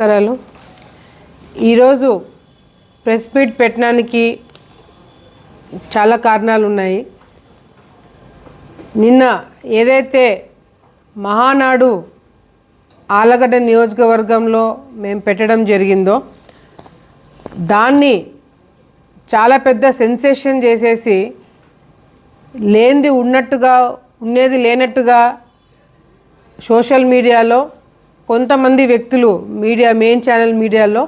నమస్కారాలు. ఈరోజు press meet పెట్టడానికి చాలా కారణాలు ఉన్నాయి. నిన్న ఏదైతే మహానాడు ఆలగడ్డ నియోజకవర్గంలో మేము పెట్టడం జరిగిందో దాన్ని చాలా పెద్ద సెన్సేషన్ చేసేసి లేనిది ఉన్నట్టుగా ఉండేది లేనట్టుగా సోషల్ మీడియాలో కొంతమంది వ్యక్తులు మీడియా మెయిన్ ఛానల్ మీడియాలో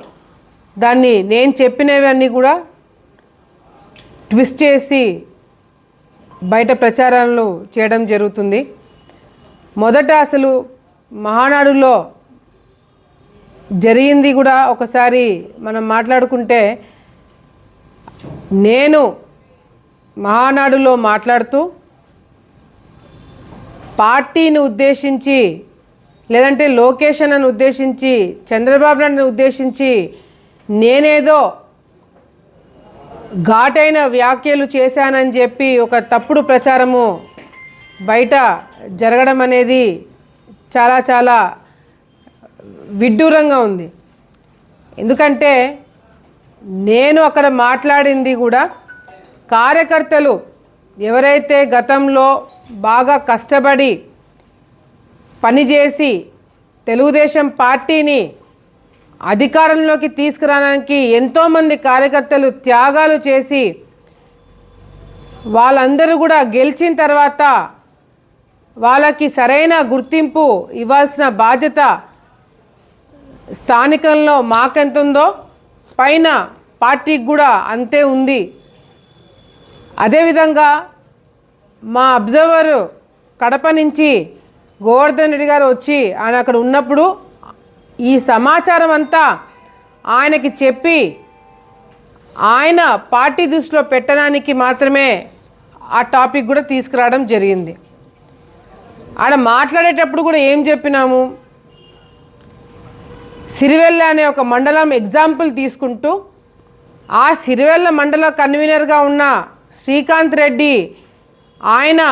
దాన్ని నేను చెప్పినవన్నీ కూడా ట్విస్ట్ చేసి బయట ప్రచారాలు చేయడం జరుగుతుంది. మొదట అసలు మహానాడులో జరిగింది కూడా ఒకసారి మనం మాట్లాడుకుంటే నేను మహానాడులో మాట్లాడుతూ పార్టీని ఉద్దేశించి లేదంటే లోకేషన్ను ఉద్దేశించి చంద్రబాబు నాయుడుని ఉద్దేశించి నేనేదో ఘాటైన వ్యాఖ్యలు చేశానని చెప్పి ఒక తప్పుడు ప్రచారము బయట జరగడం అనేది చాలా చాలా విడ్డూరంగా ఉంది. ఎందుకంటే నేను అక్కడ మాట్లాడింది కూడా కార్యకర్తలు ఎవరైతే గతంలో బాగా కష్టపడి పనిచేసి తెలుగుదేశం పార్టీని అధికారంలోకి తీసుకురావడానికి ఎంతోమంది కార్యకర్తలు త్యాగాలు చేసి వాళ్ళందరూ కూడా గెలిచిన తర్వాత వాళ్ళకి సరైన గుర్తింపు ఇవ్వాల్సిన బాధ్యత స్థానికంలో మాకెంత ఉందో పైన పార్టీకి కూడా అంతే ఉంది. అదేవిధంగా మా అబ్జర్వరు కడప నుంచి గోవర్ధన్ రెడ్డి గారు వచ్చి ఆయన అక్కడ ఉన్నప్పుడు ఈ సమాచారం అంతా ఆయనకి చెప్పి ఆయన పార్టీ దృష్టిలో పెట్టడానికి మాత్రమే ఆ టాపిక్ కూడా తీసుకురావడం జరిగింది. ఆడ మాట్లాడేటప్పుడు కూడా ఏం చెప్పినాము? సిరివెల్ల అనే ఒక మండలం ఎగ్జాంపుల్ తీసుకుంటూ ఆ సిరివెల్ల మండల కన్వీనర్గా ఉన్న శ్రీకాంత్ రెడ్డి ఆయన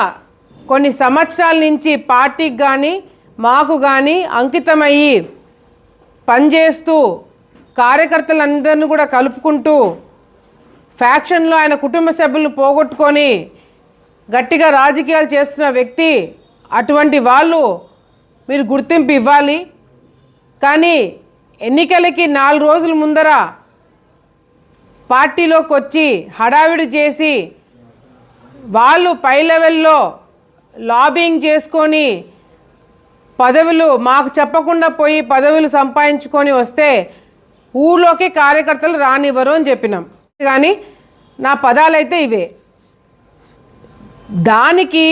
కొన్ని సంవత్సరాల నుంచి పార్టీకి కానీ మాకు కానీ అంకితమయ్యి పనిచేస్తూ కార్యకర్తలందరినీ కూడా కలుపుకుంటూ ఫ్యాక్షన్లో ఆయన కుటుంబ సభ్యులను పోగొట్టుకొని గట్టిగా రాజకీయాలు చేస్తున్న వ్యక్తి అటువంటి వాళ్ళు మీరు గుర్తింపు ఇవ్వాలి. కానీ ఎన్నికలకి నాలుగు రోజుల ముందర పార్టీలోకి వచ్చి హడావిడి చేసి వాళ్ళు పై లెవెల్లో లాబింగ్ చేసుకొని పదవులు మాకు చెప్పకుండా పోయి పదవులు సంపాదించుకొని వస్తే ఊళ్ళోకి కార్యకర్తలు రానివ్వరు అని చెప్పినాం. కానీ నా పదాలైతే ఇవే. దానికి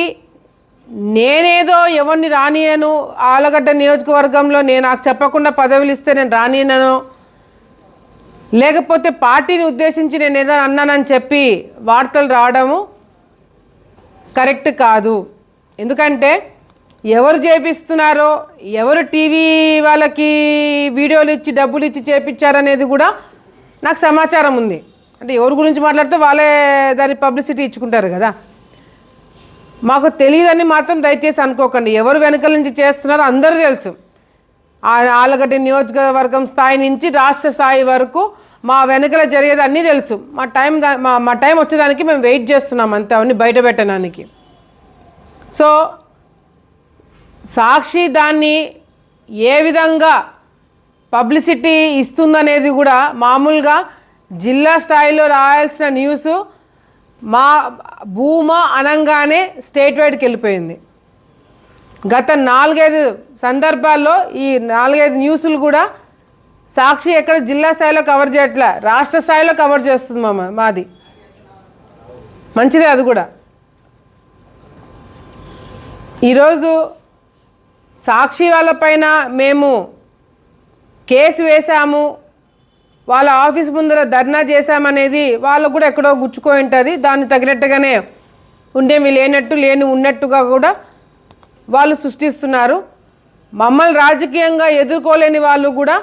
నేనేదో ఎవరిని రానియను ఆలగడ్డ నియోజకవర్గంలో నేను నాకు చెప్పకుండా పదవులు ఇస్తే నేను రానియనను. లేకపోతే పార్టీని ఉద్దేశించి నేను ఏదో అన్నానని చెప్పి వార్తలు రావడము కరెక్ట్ కాదు. ఎందుకంటే ఎవరు చేపిస్తున్నారో ఎవరు టీవీ వాళ్ళకి వీడియోలు ఇచ్చి డబ్బులు ఇచ్చి చేపించారనేది కూడా నాకు సమాచారం ఉంది. అంటే ఎవరి గురించి మాట్లాడితే వాళ్ళే దాని పబ్లిసిటీ ఇచ్చుకుంటారు కదా. మాకు తెలియదని మాత్రం దయచేసి అనుకోకండి. ఎవరు వెనకల నుంచి చేస్తున్నారో అందరూ తెలుసు. ఆలగడ్డ నియోజకవర్గం స్థాయి నుంచి రాష్ట్ర స్థాయి వరకు మా వెనకల జరిగేది అన్నీ తెలుసు. మా టైం మా మా టైం వచ్చేదానికి మేము వెయిట్ చేస్తున్నాం అంతే అవన్నీ బయట పెట్టడానికి. సో సాక్షి దాన్ని ఏ విధంగా పబ్లిసిటీ ఇస్తుందనేది కూడా మామూలుగా జిల్లా స్థాయిలో రాయాల్సిన న్యూస్ మా భూమా అనంగానే స్టేట్ వైడ్కి వెళ్ళిపోయింది. గత నాలుగైదు సందర్భాల్లో ఈ నాలుగైదు న్యూస్లు కూడా సాక్షి ఎక్కడ జిల్లా స్థాయిలో కవర్ చేయట్లే రాష్ట్ర స్థాయిలో కవర్ చేస్తుంది మా మాది. మంచిదే అది కూడా. ఈరోజు సాక్షి వాళ్ళపైన మేము కేసు వేశాము వాళ్ళ ఆఫీస్ ముందర ధర్నా చేశామనేది వాళ్ళకు కూడా ఎక్కడో గుచ్చుకొని ఉంటుంది. దాన్ని తగినట్టుగానే ఉండేవి లేనట్టు లేని ఉన్నట్టుగా కూడా వాళ్ళు సృష్టిస్తున్నారు. మమ్మల్ని రాజకీయంగా ఎదుర్కోలేని వాళ్ళు కూడా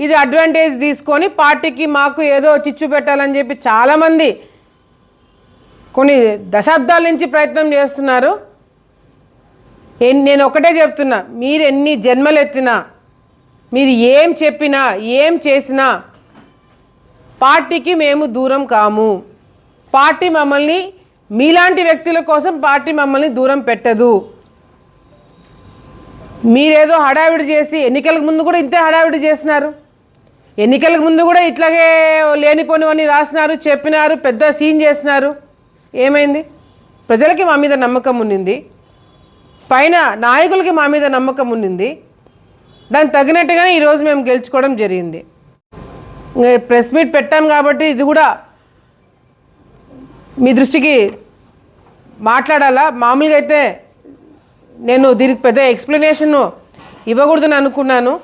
ఇది అడ్వాంటేజ్ తీసుకొని పార్టీకి మాకు ఏదో చిచ్చు పెట్టాలని చెప్పి చాలామంది కొన్ని దశాబ్దాల నుంచి ప్రయత్నం చేస్తున్నారు. నేను ఒకటే చెప్తున్నా మీరు ఎన్ని జన్మలు ఎత్తినా మీరు ఏం చెప్పినా ఏం చేసినా పార్టీకి మేము దూరం కాము. పార్టీ మమ్మల్ని మీలాంటి వ్యక్తుల కోసం పార్టీ మమ్మల్ని దూరం పెట్టదు. మీరేదో హడావిడి చేసి ఎన్నికలకు ముందు కూడా ఇంతే హడావిడి చేసినారు. ఎన్నికలకు ముందు కూడా ఇట్లాగే లేనిపోనివన్నీ రాసినారు చెప్పినారు పెద్ద సీన్ చేసినారు. ఏమైంది? ప్రజలకి మా మీద నమ్మకం ఉన్నింది. పైన నాయకులకి మా మీద నమ్మకం ఉన్నింది. దానికి తగినట్టుగానే ఈరోజు మేము గెలుచుకోవడం జరిగింది. ప్రెస్ మీట్ పెట్టాం కాబట్టి ఇది కూడా మీ దృష్టికి మాట్లాడాలా? మామూలుగా అయితే నేను దీనికి పెద్ద ఎక్స్ప్లెనేషన్ ఇవ్వకూడదని అనుకున్నాను.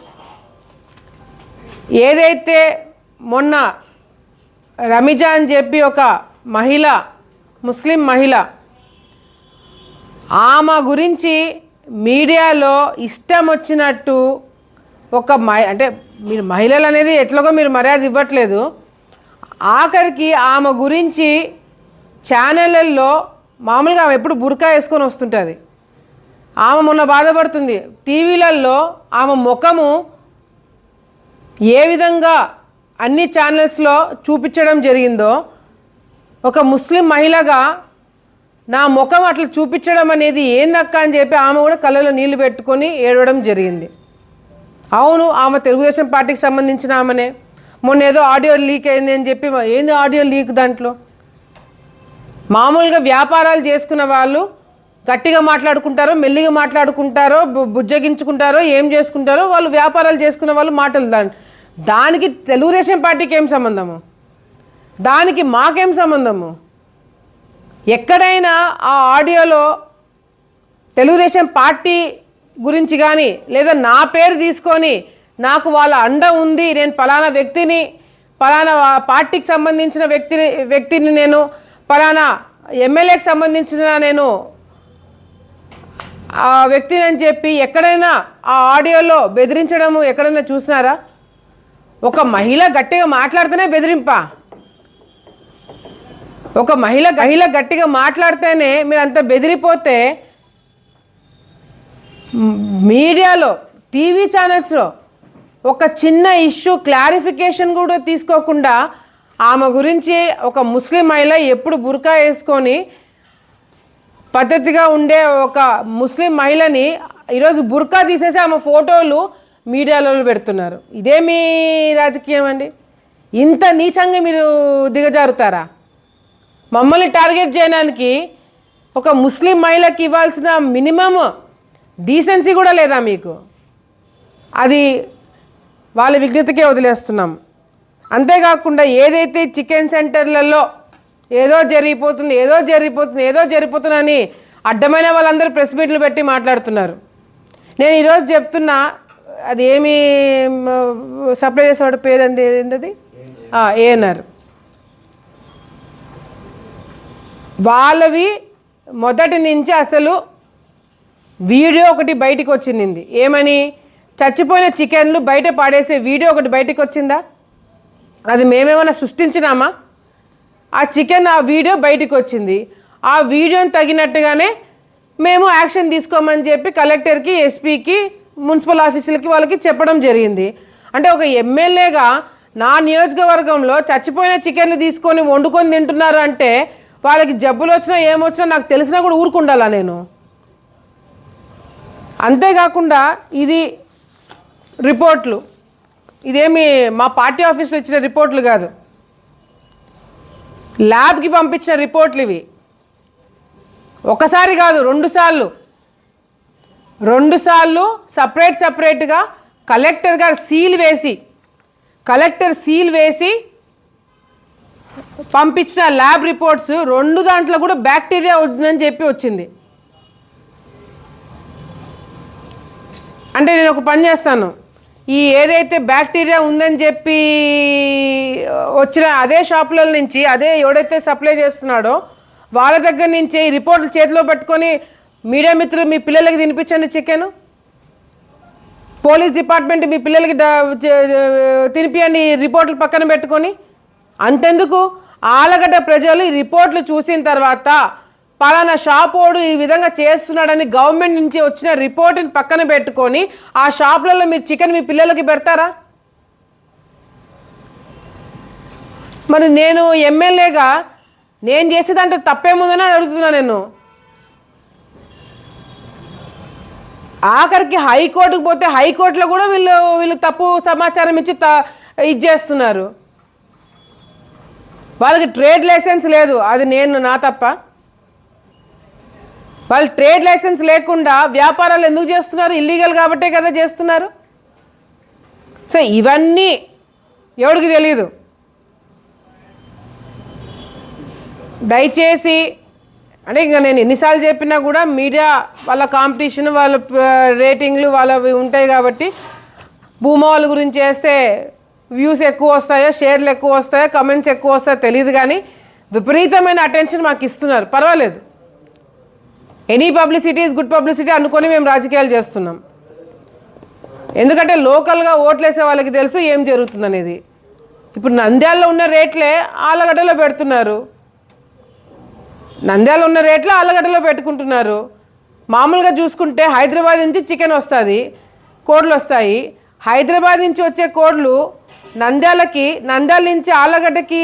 ఏదైతే మొన్న రమిజా అని చెప్పి ఒక మహిళ ముస్లిం మహిళ ఆమె గురించి మీడియాలో ఇష్టం వచ్చినట్టు ఒక అంటే మీరు మహిళలు అనేది ఎట్లాగో మీరు మర్యాద ఇవ్వట్లేదు. ఆఖరికి ఆమె గురించి ఛానళ్ళల్లో మామూలుగా ఆమె ఎప్పుడు బురకా వేసుకొని వస్తుంటుంది. ఆమె మొన్న బాధపడుతుంది. టీవీలలో ఆమె ముఖము ఏ విధంగా అన్ని ఛానల్స్లో చూపించడం జరిగిందో ఒక ముస్లిం మహిళగా నా ముఖం అట్లా చూపించడం అనేది ఏందక్క అని చెప్పి ఆమె కూడా కళ్ళలో నీళ్ళు పెట్టుకొని ఏడవడం జరిగింది. అవును ఆమె తెలుగుదేశం పార్టీకి సంబంధించిన ఆమెనే. మొన్న ఏదో ఆడియో లీక్ అయింది అని చెప్పి ఏంది ఆడియో లీక్ దాంట్లో? మామూలుగా వ్యాపారాలు చేసుకున్న వాళ్ళు గట్టిగా మాట్లాడుకుంటారో మెల్లిగా మాట్లాడుకుంటారో బుజ్జగించుకుంటారో ఏం చేసుకుంటారో వాళ్ళు వ్యాపారాలు చేసుకున్న వాళ్ళు మాటలు దాని దానికి తెలుగుదేశం పార్టీకి ఏం సంబంధము? దానికి మాకేం సంబంధము? ఎక్కడైనా ఆ ఆడియోలో తెలుగుదేశం పార్టీ గురించి కానీ లేదా నా పేరు తీసుకొని నాకు వాళ్ళ అండ ఉంది నేను పలానా వ్యక్తిని పలానా పార్టీకి సంబంధించిన వ్యక్తిని వ్యక్తిని నేను పలానా ఎమ్మెల్యేకి సంబంధించిన నేను ఆ వ్యక్తిని అని చెప్పి ఎక్కడైనా ఆ ఆడియోలో బెదిరించడము ఎక్కడైనా చూసినారా? ఒక మహిళ గట్టిగా మాట్లాడితేనే బెదిరింపా. ఒక మహిళ మహిళ గట్టిగా మాట్లాడితేనే మీరు అంత బెదిరిపోతే మీడియాలో టీవీ ఛానల్స్లో ఒక చిన్న ఇష్యూ క్లారిఫికేషన్ కూడా తీసుకోకుండా ఆమె గురించి ఒక ముస్లిం మహిళ ఎప్పుడు బుర్కా వేసుకొని పద్ధతిగా ఉండే ఒక ముస్లిం మహిళని ఈరోజు బుర్కా తీసేసి ఆమె ఫోటోలు మీడియాలో పెడుతున్నారు. ఇదే మీ రాజకీయం అండి? ఇంత నీచంగా మీరు దిగజారుతారా? మమ్మల్ని టార్గెట్ చేయడానికి ఒక ముస్లిం మహిళకి ఇవ్వాల్సిన మినిమం డీసెన్సీ కూడా లేదా మీకు? అది వాళ్ళ విఘ్నతకే వదిలేస్తున్నాం. అంతేకాకుండా ఏదైతే చికెన్ సెంటర్లలో ఏదో జరిగిపోతుంది ఏదో జరిగిపోతుంది ఏదో జరిగిపోతుందని అడ్డమైన వాళ్ళందరూ ప్రెస్ మీట్లు పెట్టి మాట్లాడుతున్నారు. నేను ఈరోజు చెప్తున్నా అది ఏమి సప్లై చేసేవాడు పేరు అంది? ఏంటది ఏఎన్ఆర్ వాళ్ళవి మొదటి నుంచి అసలు వీడియో ఒకటి బయటికి వచ్చింది. ఏమని? చచ్చిపోయిన చికెన్లు బయట పాడేసే వీడియో ఒకటి బయటికి వచ్చిందా? అది మేమేమైనా సృష్టించినామా? ఆ చికెన్ ఆ వీడియో బయటికి వచ్చింది. ఆ వీడియోని తగినట్టుగానే మేము యాక్షన్ తీసుకోమని చెప్పి కలెక్టర్కి ఎస్పీకి మున్సిపల్ ఆఫీసులకి వాళ్ళకి చెప్పడం జరిగింది. అంటే ఒక ఎమ్మెల్యేగా నా నియోజకవర్గంలో చచ్చిపోయిన చికెన్లు తీసుకొని వండుకొని తింటున్నారు అంటే వాళ్ళకి జబ్బులు వచ్చినా ఏమొచ్చినా నాకు తెలిసినా కూడా ఊరుకుండాలా నేను. అంతేకాకుండా ఇది రిపోర్ట్లు. ఇదేమి మా పార్టీ ఆఫీస్లో ఇచ్చిన రిపోర్ట్లు కాదు. ల్యాబ్కి పంపించిన రిపోర్ట్లు ఇవి. ఒకసారి కాదు రెండు సార్లు. సపరేట్ సపరేట్గా కలెక్టర్ గారు సీల్ వేసి కలెక్టర్ సీల్ వేసి పంపించిన ల్యాబ్ రిపోర్ట్స్ రెండు దాంట్లో కూడా బ్యాక్టీరియా ఉందని చెప్పి వచ్చింది. అంటే నేను ఒక పని చేస్తాను. ఈ ఏదైతే బ్యాక్టీరియా ఉందని చెప్పి వచ్చిన అదే షాపుల నుంచి అదే ఎవడైతే సప్లై చేస్తున్నాడో వాళ్ళ దగ్గర నుంచి ఈ రిపోర్ట్లు చేతిలో పట్టుకొని మీడియా మిత్రులు మీ పిల్లలకి తినిపించండి చికెను. పోలీస్ డిపార్ట్మెంట్ మీ పిల్లలకి తినిపియండి రిపోర్ట్లు పక్కన పెట్టుకొని. అంతెందుకు? ఆలగడ్డ ప్రజలు ఈ రిపోర్ట్లు చూసిన తర్వాత పలానా షాప్ ఈ విధంగా చేస్తున్నాడని గవర్నమెంట్ నుంచి వచ్చిన రిపోర్ట్ని పక్కన పెట్టుకొని ఆ షాపులలో మీరు చికెన్ మీ పిల్లలకి పెడతారా? మరి నేను ఎమ్మెల్యేగా నేను చేసేదంటే తప్పేముందని అడుగుతున్నా నేను. ఆఖరికి హైకోర్టుకు పోతే హైకోర్టులో కూడా వీళ్ళు వీళ్ళు తప్పు సమాచారం ఇచ్చి త ఇది చేస్తున్నారు. వాళ్ళకి ట్రేడ్ లైసెన్స్ లేదు. అది నేను నా తప్ప. వాళ్ళు ట్రేడ్ లైసెన్స్ లేకుండా వ్యాపారాలు ఎందుకు చేస్తున్నారు? ఇల్లీగల్ కాబట్టే కదా చేస్తున్నారు. సో ఇవన్నీ ఎవడికి తెలియదు దయచేసి అంటే ఇంకా నేను ఎన్నిసార్లు చెప్పినా కూడా మీడియా వాళ్ళ కాంపిటీషన్ వాళ్ళ రేటింగ్లు వాళ్ళవి ఉంటాయి కాబట్టి భూమా గురించి చేస్తే వ్యూస్ ఎక్కువ వస్తాయో షేర్లు ఎక్కువ వస్తాయో కమెంట్స్ ఎక్కువ వస్తాయో తెలియదు కానీ విపరీతమైన అటెన్షన్ మాకు ఇస్తున్నారు. పర్వాలేదు. Any publicity is good publicity అనుకొని మేము రాజకీయాలు చేస్తున్నాం. ఎందుకంటే లోకల్గా ఓట్లేసే వాళ్ళకి తెలుసు ఏం జరుగుతుందనేది. ఇప్పుడు నంద్యాలలో ఉన్న రేట్లే ఆలగడ్డలో పెడుతున్నారు. నంద్యాల ఉన్న రేట్లు ఆలగడ్డలో పెట్టుకుంటున్నారు. మామూలుగా చూసుకుంటే హైదరాబాద్ నుంచి చికెన్ వస్తుంది కోడ్లు వస్తాయి. హైదరాబాద్ నుంచి వచ్చే కోడ్లు నంద్యాలకి నంద్యాల నుంచి ఆలగడ్డకి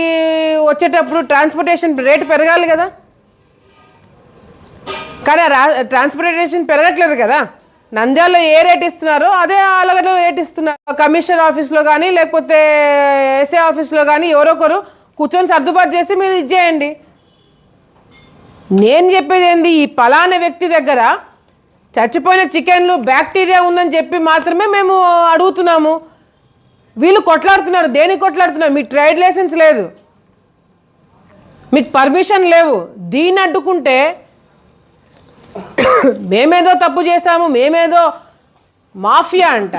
వచ్చేటప్పుడు ట్రాన్స్పోర్టేషన్ రేటు పెరగాలి కదా? కానీ రా ట్రాన్స్పోర్టేషన్ పెరగట్లేదు కదా? నంద్యాలలో ఏ రేట్ ఇస్తున్నారో అదే ఆలగడ్డలో రేట్ ఇస్తున్నారు. కమిషనర్ ఆఫీస్లో కానీ లేకపోతే ఎస్ఏ ఆఫీస్లో కానీ ఎవరొకరు కూర్చొని సర్దుబాటు చేసి మీరు ఇచ్చేయండి నేను చెప్పేది ఏంది? ఈ పలానా వ్యక్తి దగ్గర చచ్చిపోయిన చికెన్లు బ్యాక్టీరియా ఉందని చెప్పి మాత్రమే మేము అడుగుతున్నాము. వీళ్ళు కొట్లాడుతున్నారు దేనికి కొట్లాడుతున్నారు? మీకు ట్రేడ్ లైసెన్స్ లేదు. మీకు పర్మిషన్ లేవు. దీన్ని అడ్డుకుంటే మేమేదో తప్పు చేశాము మేమేదో మాఫియా అంట.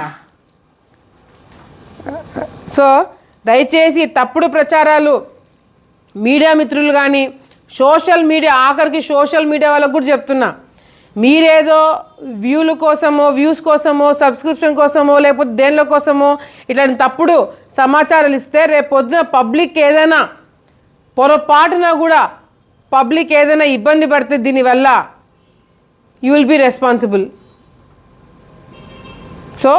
సో దయచేసి తప్పుడు ప్రచారాలు మీడియా మిత్రులు కానీ సోషల్ మీడియా ఆఖరికి సోషల్ మీడియా వాళ్ళకు కూడా చెప్తున్నా. మీరేదో వ్యూల కోసమో వ్యూస్ కోసమో సబ్స్క్రిప్షన్ కోసమో లేకపోతే దేనిలో కోసమో ఇట్లాంటి తప్పుడు సమాచారాలు ఇస్తే రేపు పొద్దున పబ్లిక్ ఏదైనా పొరపాటున కూడా పబ్లిక్ ఏదైనా ఇబ్బంది పడితే దీనివల్ల you will be responsible. So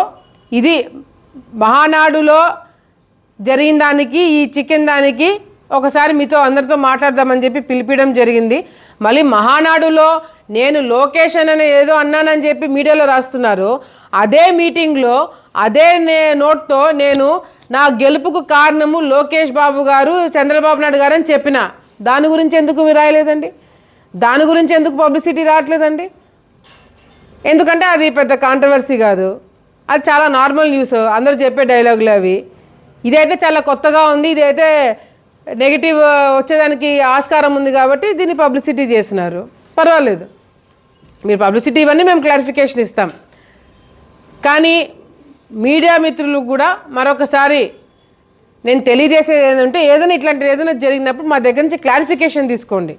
ఇది మహానాడులో జరిగిన దానికి ఈ చికెన్ దానికి ఒకసారి మీతో అందరితో మాట్లాడదామని చెప్పి పిలిపించడం జరిగింది. మళ్ళీ మహానాడులో నేను లొకేషన్ అని ఏదో అన్నానని చెప్పి మీడియాలో రాస్తున్నారు. అదే మీటింగ్లో అదే నే నోట్తో నేను నా గెలుపుకు కారణము లోకేష్ బాబు గారు చంద్రబాబు నాయుడు గారు అని చెప్పిన. దాని గురించి ఎందుకు మీరు రాయలేదండి? దాని గురించి ఎందుకు పబ్లిసిటీ రావట్లేదండి? ఎందుకంటే అది పెద్ద కాంట్రవర్సీ కాదు. అది చాలా నార్మల్ న్యూస్ అందరూ చెప్పే డైలాగులు అవి. ఇదైతే చాలా కొత్తగా ఉంది. ఇదైతే నెగిటివ్ వచ్చేదానికి ఆస్కారం ఉంది కాబట్టి దీన్ని పబ్లిసిటీ చేసినారు. పర్వాలేదు. మీరు పబ్లిసిటీ ఇవన్నీ మేము క్లారిఫికేషన్ ఇస్తాం. కానీ మీడియా మిత్రులకు కూడా మరొకసారి నేను తెలియజేసేది ఏంటంటే ఏదైనా ఇట్లాంటిది ఏదైనా జరిగినప్పుడు మా దగ్గర నుంచి క్లారిఫికేషన్ తీసుకోండి.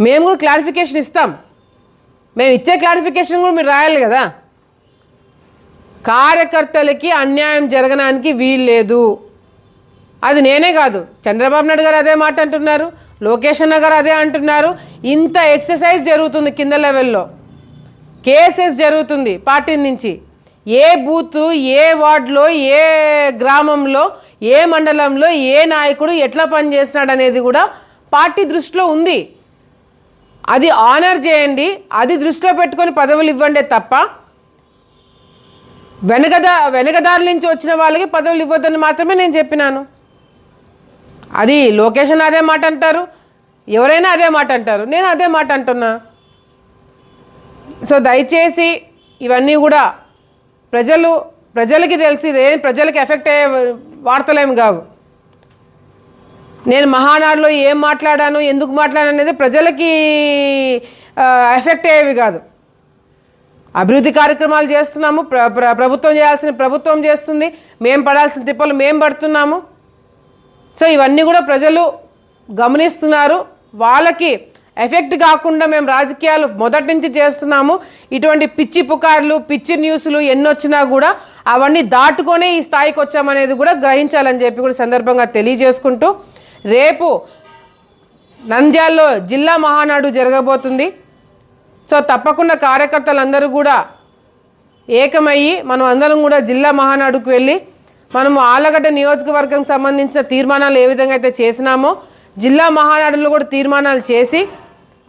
మేము కూడా క్లారిఫికేషన్ ఇస్తాం. మేము ఇచ్చే క్లారిఫికేషన్ కూడా మీరు రాయాలి కదా. కార్యకర్తలకి అన్యాయం జరగడానికి వీల్లేదు అది నేనే కాదు. చంద్రబాబు నాయుడు గారు అదే మాట అంటున్నారు. లోకేష్ అన్న గారు అదే అంటున్నారు. ఇంత ఎక్సర్సైజ్ జరుగుతుంది కింద లెవెల్లో. కేసెస్ జరుగుతుంది పార్టీ నుంచి. ఏ బూత్ ఏ వార్డులో ఏ గ్రామంలో ఏ మండలంలో ఏ నాయకుడు ఎట్లా పనిచేస్తున్నాడు అనేది కూడా పార్టీ దృష్టిలో ఉంది. అది ఆనర్ చేయండి. అది దృష్టిలో పెట్టుకొని పదవులు ఇవ్వండి తప్ప వెనకదా వెనకదారి నుంచి వచ్చిన వాళ్ళకి పదవులు ఇవ్వద్దని మాత్రమే నేను చెప్పినాను. అది లొకేషన్ అదే మాట అంటారు. ఎవరైనా అదే మాట అంటారు. నేను అదే మాట అంటున్నా. సో దయచేసి ఇవన్నీ కూడా ప్రజలు ప్రజలకి తెలిసి ఏం ప్రజలకి ఎఫెక్ట్ అయ్యే వార్తలేమి కావు. నేను మహానాడులో ఏం మాట్లాడాను ఎందుకు మాట్లాడాను అనేది ప్రజలకి ఎఫెక్ట్ అయ్యేవి కాదు. అభివృద్ధి కార్యక్రమాలు చేస్తున్నాము ప్ర- ప్రభుత్వం చేయాల్సిన ప్రభుత్వం చేస్తుంది. మేము పడాల్సిన తిప్పలు మేము పడుతున్నాము. సో ఇవన్నీ కూడా ప్రజలు గమనిస్తున్నారు. వాళ్ళకి ఎఫెక్ట్ కాకుండా మేము రాజకీయాలు మొదటి నుంచి చేస్తున్నాము. ఇటువంటి పిచ్చి పుకార్లు పిచ్చి న్యూస్లు ఎన్ని వచ్చినా కూడా అవన్నీ దాటుకొని ఈ స్థాయికి వచ్చామనేది కూడా గ్రహించాలని చెప్పి కూడా సందర్భంగా తెలియజేసుకుంటూ రేపు నంద్యాల్లో జిల్లా మహానాడు జరగబోతుంది. సో తప్పకుండా కార్యకర్తలందరూ కూడా ఏకమయ్యి మనం అందరం కూడా జిల్లా మహానాడుకు వెళ్ళి మనము ఆలగడ్డ నియోజకవర్గం సంబంధించిన తీర్మానాలు ఏ విధంగా అయితే చేసినామో జిల్లా మహానాడులో కూడా తీర్మానాలు చేసి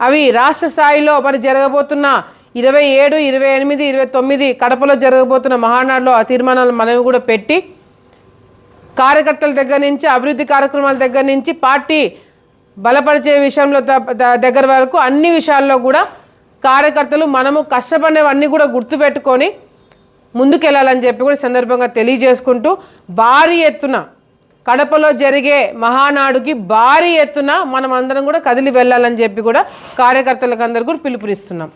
అవి రాష్ట్ర స్థాయిలో మరి జరగబోతున్న ఇరవై ఏడు ఇరవై ఎనిమిది ఇరవై తొమ్మిది కడపలో జరగబోతున్న మహానాడులో ఆ తీర్మానాలు మనవి కూడా పెట్టి కార్యకర్తల దగ్గర నుంచి అభివృద్ధి కార్యక్రమాల దగ్గర నుంచి పార్టీ బలపరిచే విషయంలో దగ్గర వరకు అన్ని విషయాల్లో కూడా కార్యకర్తలు మనము కష్టపడినవన్నీ కూడా గుర్తుపెట్టుకొని ముందుకెళ్ళాలని చెప్పి కూడా సందర్భంగా తెలియజేసుకుంటూ భారీ ఎత్తున కడపలో జరిగే మహానాడుకి భారీ ఎత్తున మనం అందరం కూడా కదిలి వెళ్ళాలని చెప్పి కూడా కార్యకర్తలకు అందరు కూడా పిలుపునిస్తున్నాం.